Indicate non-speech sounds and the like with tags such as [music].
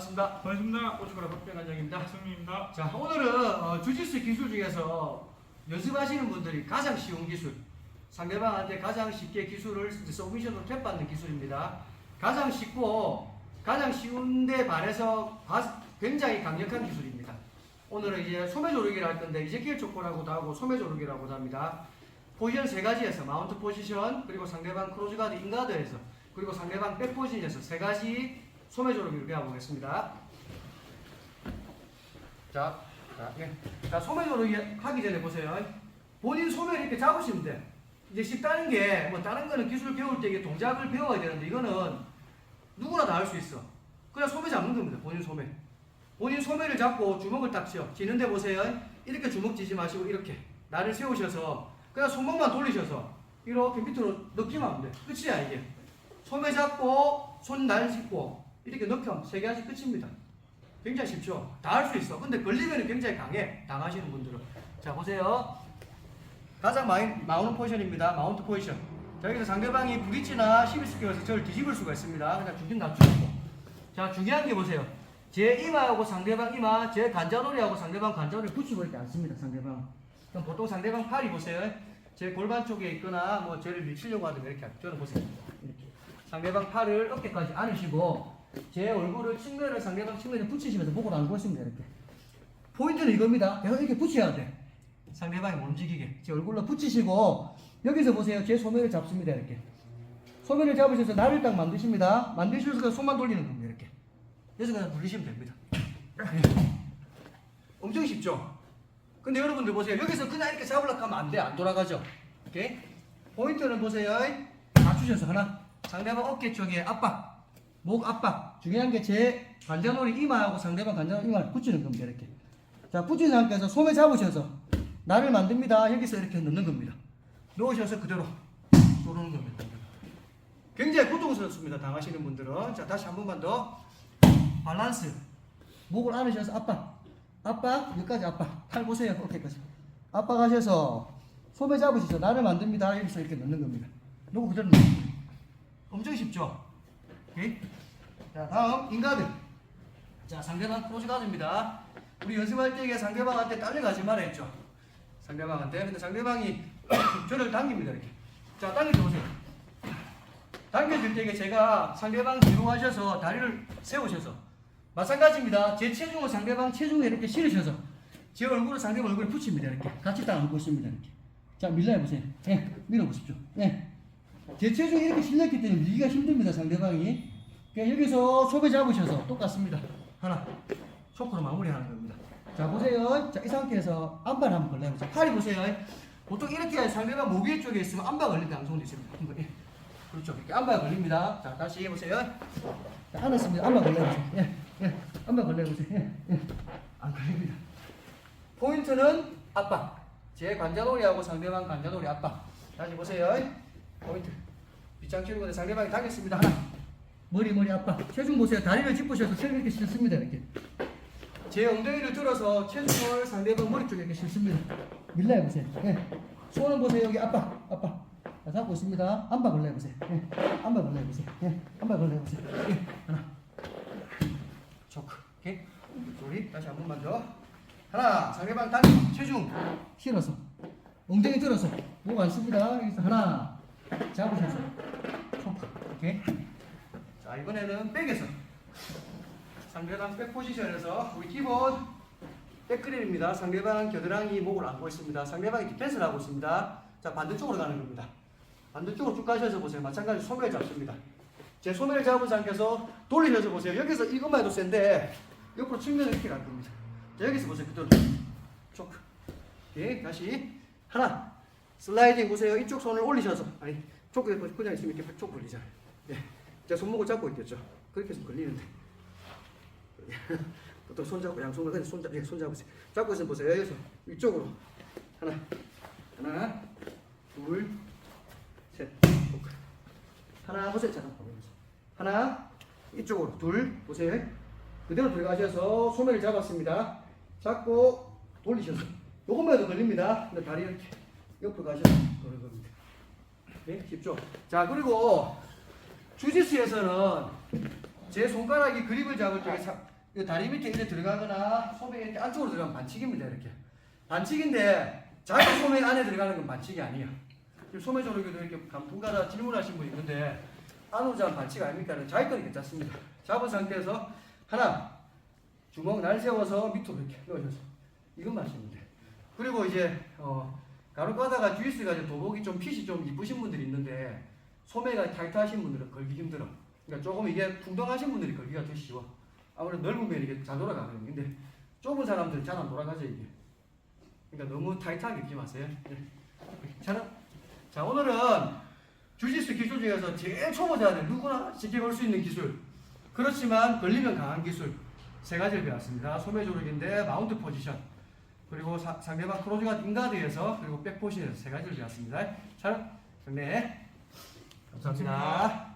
반갑습니다. 반갑습니다. 꼬치코라 박병관장입니다. 승민입니다. 자, 오늘은 어, 주짓수 기술 중에서 연습하시는 분들이 가장 쉬운 기술, 상대방한테 가장 쉽게 기술을 서브미션으로 탭받는 기술입니다. 가장 쉽고 가장 쉬운데 반해서 과- 굉장히 강력한 기술입니다. 오늘은 이제 소매조르기를 할 건데 이제키엘 초코라고도 하고 소매조르기라고도 합니다. 포지션 세 가지에서 마운트 포지션 그리고 상대방 크로즈가드 인가드에서 그리고 상대방 백 포지션에서 세 가지 소매조르기를 배워보겠습니다. 자, 자, 예. 자 소매조르기 하기 전에 보세요. 본인 소매를 이렇게 잡으시면 돼. 이제 쉽다는 게 뭐 다른 거는 기술 배울 때 이게 동작을 배워야 되는데 이거는 누구나 다 할 수 있어. 그냥 소매 잡는 겁니다. 본인 소매. 본인 소매를 잡고 주먹을 딱 쥐어. 쥐는데 보세요. 이렇게 주먹 쥐지 마시고 이렇게 나를 세우셔서 그냥 손목만 돌리셔서 이렇게 밑으로 넣기만 하면 돼. 끝이야 이게. 소매 잡고 손 날 짚고 이렇게 넣기만 세개 하시 끝입니다. 굉장히 쉽죠. 다 할 수 있어. 근데 걸리면 굉장히 강해. 당하시는 분들은. 자 보세요. 가장 많이 나오는 포지션입니다. 마운트 포지션. 자 여기서 상대방이 브릿지나 12스퀘어에서 저를 뒤집을 수가 있습니다. 그냥 중심 낮추고. 자 중요한 게 보세요. 제 이마하고 상대방 이마, 제 관자놀이하고 상대방 관자놀이 붙이고 이렇게 앉습니다. 상대방. 그럼 보통 상대방 팔이 보세요. 제 골반 쪽에 있거나 뭐 저를 밀치려고 하면 이렇게. 저는 보세요. 이렇게. 상대방 팔을 어깨까지 안으시고 제 얼굴을 측면을 상대방 측면에 붙이시면서 목을 안고 있습니다. 이렇게. 포인트는 이겁니다. 내가 이렇게 붙여야 돼. 상대방이 못 움직이게. 제 얼굴로 붙이시고 여기서 보세요. 제 소매를 잡습니다. 이렇게. 소매를 잡으셔서 나를 딱 만드십니다. 만드셔서 손만 돌리는 겁니다. 이렇게. 그래서 그냥 돌리시면 됩니다. 예. 엄청 쉽죠? 근데 여러분들 보세요. 여기서 그냥 이렇게 잡으려고 하면 안 돼. 안 돌아가죠? 오케이? 포인트는 보세요. 맞추셔서 하나. 상대방 어깨 쪽에 압박. 목 압박. 중요한 게 제 관자놀이 이마하고 상대방 관자놀이 이마를 붙이는 겁니다. 이렇게. 자, 붙인 상태에서 소매 잡으셔서 나를 만듭니다. 여기서 이렇게 넣는 겁니다. 놓으셔서 그대로 조르는 겁니다. 굉장히 고통스럽습니다. 당하시는 분들은. 자, 다시 한 번만 더. 밸런스. 목을 안으셔서 압박. 압박. 여기까지 압박. 팔 보세요. 어깨까지. 압박하셔서 소매 잡으셔서 나를 만듭니다. 여기서 이렇게 넣는 겁니다. 놓고 그대로 넣는 겁니다. 엄청 쉽죠? 오케이? 자, 다음 인가드. 자, 상대방 크로즈 가드입니다. 우리 연습할 때 이게 상대방한테 딸려가지 말아 했죠. 상대방한테. 근데 상대방이 [coughs] 저를 당깁니다. 이렇게. 자, 때 보세요. 당겨줄 때 이게 제가 상대방 뒤로 하셔서 다리를 세우셔서 마찬가지입니다. 제 체중을 상대방 체중에 이렇게 실으셔서 제 얼굴을 상대방 얼굴에 붙입니다. 이렇게. 같이 딱 안고 있습니다. 이렇게. 자, 밀어보세요. 예, 밀어보십시오. 예. 제 체중이 이렇게 실렸기 때문에 밀기가 힘듭니다. 상대방이. 그러니까 여기서 소매 잡으셔서 똑같습니다. 하나. 초크로 마무리하는 겁니다. 자, 보세요. 자, 이 상태에서 안발 한번 걸려보세요. 팔이 보세요. 보통 이렇게 상대방 목 위에 쪽에 있으면 안발 걸릴 때 방송도 있습니다. 그렇죠. 이렇게 안발 걸립니다. 자, 다시 해보세요. 자, 안았습니다. 안발 걸려보세요. 예, 예. 안발 걸려보세요. 예, 예. 안 걸립니다. 포인트는 압박. 제 관자놀이하고 상대방 관자놀이 압박. 다시 보세요. 포인트. 치는 건데 상대방이 당겼습니다. 하나. 머리 머리 압박. 체중 보세요. 다리를 짚으셔서 체중 이렇게 실습니다. 이렇게. 제 엉덩이를 들어서 체중을 상대방 머리 쪽에 이렇게 실습니다. 밀라해 보세요. 예. 손은 보세요. 여기 압박. 압박. 자, 잡고 있습니다. 안발 걸려 보세요. 예. 안발 걸려 보세요. 예. 안발 걸려 보세요. 예. 하나. 초크. 오케이. 우리 다시 한 번만 더. 하나. 상대방 당겨. 체중 실어서. 엉덩이 들어서. 목 안 씁니다. 여기서 하나. 잡으셔서. 초크. 오케이. 자, 이번에는 백에서. 상대방 백 포지션에서 우리 기본 백그립입니다. 상대방 겨드랑이 목을 안고 있습니다. 상대방이 디펜스를 하고 있습니다. 자, 반대쪽으로 가는 겁니다. 반대쪽으로 쭉 가셔서 보세요. 마찬가지로 소매를 잡습니다. 제 소매를 잡은 상태에서 돌리셔서 보세요. 여기서 이것만 해도 센데 옆으로 측면을 이렇게 갈 겁니다. 자, 여기서 보세요. 그대로 초크. 오케이, 다시 하나 슬라이딩 보세요. 이쪽 손을 올리셔서 아니 초크에 그냥 있으면 이렇게 쪽 걸리잖아요. 예. 제 손목을 잡고 있겠죠. 그렇게 해서 걸리는데 [laughs] 보통 손 잡고 양손을 그냥 손, 잡, 예, 손 잡으세요. 잡고 있으면 보세요. 여기서 이쪽으로 하나, 하나, 둘, 셋, 넷. 하나 보세요. 잠깐 보세요. 하나, 이쪽으로 둘 보세요. 그대로 들어가셔서 소매를 잡았습니다. 잡고 돌리셔서 요것만 해도 걸립니다. 근데 다리 이렇게 옆으로 가셔서 그런 겁니다. 네, 쉽죠? 자 그리고 주짓수에서는 제 손가락이 그립을 잡을 때 사- 이 다리 밑에 이렇게 들어가거나 소매 이렇게 안쪽으로 들어가면 반칙입니다. 이렇게 반칙인데 자기 소매 안에 들어가는 건 반칙이. 지금 소매 조르기도 이렇게 간풍가다 질문하신 분 있는데 자면 반칙 아닙니까? 자기 거는 괜찮습니다. 잡은 상태에서 하나 주먹 날 세워서 밑으로 이렇게 넣으셔서 하시면 돼요. 그리고 이제 어, 가루 까다가 주이스가 이제 도복이 좀 핏이 좀 이쁘신 분들이 있는데 소매가 타이트하신 분들은 걸기 힘들어. 그러니까 조금 이게 풍덩하신 분들이 걸기가 더 쉬워. 아무래도 넓으면 이게 잘 돌아가거든요. 근데 좁은 사람들은 잘 안 돌아가죠 이게. 그러니까 너무 타이트하게 입지 마세요. 네. 자, 자 오늘은 주짓수 기술 중에서 제일 초보자들 누구나 쉽게 걸 수 있는 기술. 그렇지만 걸리면 강한 기술 세 가지를 배웠습니다. 소매 조르기인데 마운트 포지션 그리고 사- 상대방 크로즈가 인가드에서 그리고 백포신에서 세 가지를 배웠습니다. 자, 정리. 감사합니다.